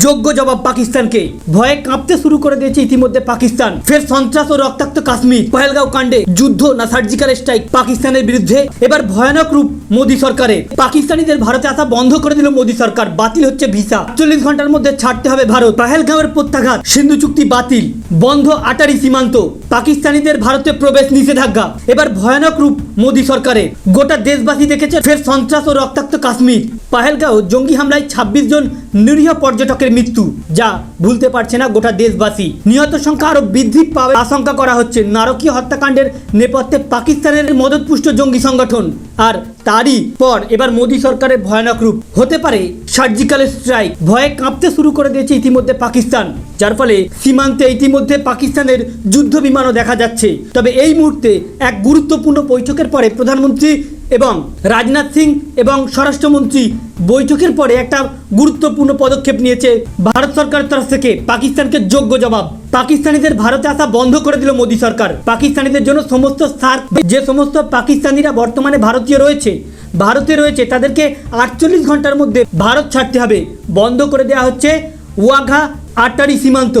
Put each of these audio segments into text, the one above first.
যোগ্য জবাব পাকিস্তানকে। ভয়ে কাঁপতে শুরু করে দিয়েছে ইতিমধ্যে পাকিস্তান। ফের সন্ত্রাস ও রক্তাক্ত কাশ্মীর, পহেলগাঁও কাণ্ডে যুদ্ধ, না সার্জিক্যাল স্ট্রাইক পাকিস্তানের বিরুদ্ধে। এবার ভয়ানক রূপ মোদী সরকারে পাকিস্তানিদের ভারতে আসা বন্ধ করে দিল মোদী সরকার, বাতিল হচ্ছে ভিসা। চল্লিশ ঘণ্টার মধ্যে ছাড়তে হবে ভারত। পহেলগাঁওয়ের প্রত্যাঘাত, সিন্ধু চুক্তি বাতিল। বন্ধ আটারি সীমান্ত। পাকিস্তানিদের ভারতে প্রবেশ নিষেধাজ্ঞা। এবার ভয়ানক রূপ মোদী সরকারের। গোটা দেশবাসী দেখেছে ফের সন্ত্রাস ও রক্তাক্ত কাশ্মীর। পাহেলগাঁও জঙ্গি হামলায় ছাব্বিশ জন নিরীহ পর্যটকের মৃত্যু, যা ভুলতে পারছে না গোটা দেশবাসী। নিহত সংখ্যা আরও বৃদ্ধি পাবে আশঙ্কা করা হচ্ছে। নারকীয় হত্যাকাণ্ডের নেপথ্যে পাকিস্তানের মদতপুষ্ট জঙ্গি সংগঠন। আর তারই পর এবার মোদী সরকারের ভয়ানক রূপ। হতে পারে সার্জিক্যাল স্ট্রাইক। ভয়ে কাঁপতে শুরু করে দিয়েছে ইতিমধ্যে পাকিস্তান। যার ফলে সীমান্তে ইতিমধ্যে পাকিস্তানের যুদ্ধ বিমানও দেখা যাচ্ছে। তবে এই মুহূর্তে এক গুরুত্বপূর্ণ বৈঠকের পরে প্রধানমন্ত্রী এবং রাজনাথ সিং এবং স্বরাষ্ট্রমন্ত্রী বৈঠকের পরে একটা গুরুত্বপূর্ণ পদক্ষেপ নিয়েছে ভারত সরকারের তরফ থেকে পাকিস্তানকে যোগ্য জবাব। পাকিস্তানিদের ভারতে আসা বন্ধ করে দিল মোদী সরকার। পাকিস্তানিদের জন্য সমস্ত সার, যে সমস্ত পাকিস্তানিরা বর্তমানে ভারতীয় রয়েছে, ভারতে রয়েছে, তাদেরকে আটচল্লিশ ঘণ্টার মধ্যে ভারত ছাড়তে হবে। বন্ধ করে দেওয়া হচ্ছে ওয়াঘা আটারি সীমান্ত।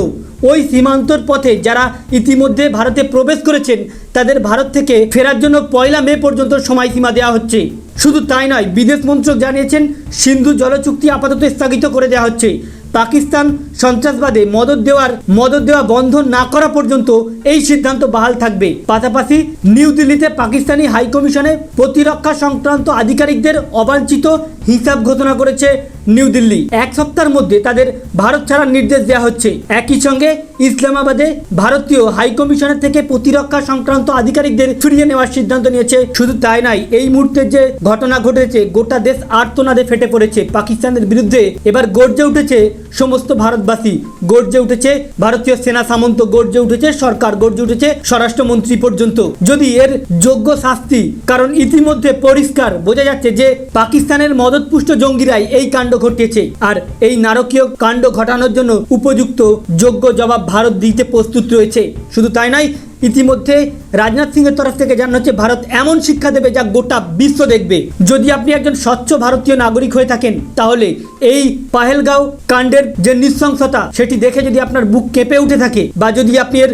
ওই সীমান্তর পথে যারা ইতিমধ্যে ভারতে প্রবেশ করেছেন, তাদের ভারত থেকে ফেরার জন্য পয়লা মে পর্যন্ত সময়সীমা দেওয়া হচ্ছে। শুধু তাই নয়, বিদেশ মন্ত্রক জানিয়েছেন, সিন্ধু জলচুক্তি আপাতত স্থগিত করে দেওয়া হচ্ছে। পাকিস্তান সন্ত্রাসবাদে মদত দেওয়ার, মদত দেওয়া বন্ধ না করা পর্যন্ত এই সিদ্ধান্ত বহাল থাকবে। পাশাপাশি নিউ দিল্লিতে পাকিস্তানি হাই কমিশনে প্রতিরক্ষা সংক্রান্ত আধিকারিকদের অবাঞ্ছিত হিসাব ঘোষণা করেছে নিউ দিল্লি। এক সপ্তাহের মধ্যে তাদের ভারত ছাড়ার নির্দেশ দেওয়া হচ্ছে। একই সঙ্গে ইসলামাবাদে ভারতীয় হাই কমিশনের থেকে প্রতিরক্ষা সংক্রান্ত আধিকারিকদের ফিরিয়ে নেওয়ার সিদ্ধান্ত নিয়েছে। শুধু তাই নাই এই মুহূর্তে যে ঘটনা ঘটেছে, গোটা দেশ আর্তনাদে ফেটে পড়েছে। পাকিস্তানের বিরুদ্ধে এবার গর্জে উঠেছে সমস্ত ভারতবাসী গর্জে উঠেছে, ভারতীয় সেনা সামন্ত গর্জে উঠেছে, সরকার গর্জে উঠেছে স্বরাষ্ট্রমন্ত্রী পর্যন্ত। যদি এর যোগ্য শাস্তি, কারণ ইতিমধ্যে পরিষ্কার বোঝা যাচ্ছে যে পাকিস্তানের মদতপুষ্ট জঙ্গিরাই এই কাণ্ড ঘটিয়েছে। আর এই নারকীয় কাণ্ড ঘটানোর জন্য উপযুক্ত যোগ্য জবাব ভারত দিতে প্রস্তুত রয়েছে। শুধু তাই নয় ইতিমধ্যে রাজনাথ সিং এর তরফ থেকে জানানো হচ্ছে, ভারত এমন শিক্ষা দেবে যা গোটা বিশ্ব দেখবে। যদি আপনি একজন স্বচ্ছ ভারতীয় নাগরিক হয়ে থাকেন, তাহলে এই পাহেলগাঁও কাণ্ডের যে নৃশংসতা, সেটি দেখে যদি আপনার বুক কেঁপে উঠে থাকে বা যদি আপনি এর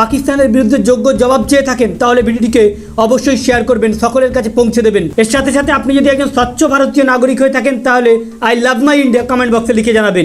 পাকিস্তানের বিরুদ্ধে যোগ্য জবাব চেয়ে থাকেন, তাহলে ভিডিওটিকে অবশ্যই শেয়ার করবেন, সকলের কাছে পৌঁছে দেবেন। এর সাথে সাথে আপনি যদি একজন স্বচ্ছ ভারতীয় নাগরিক হয়ে থাকেন, তাহলে I love my India comment বক্সে লিখে জানাবেন।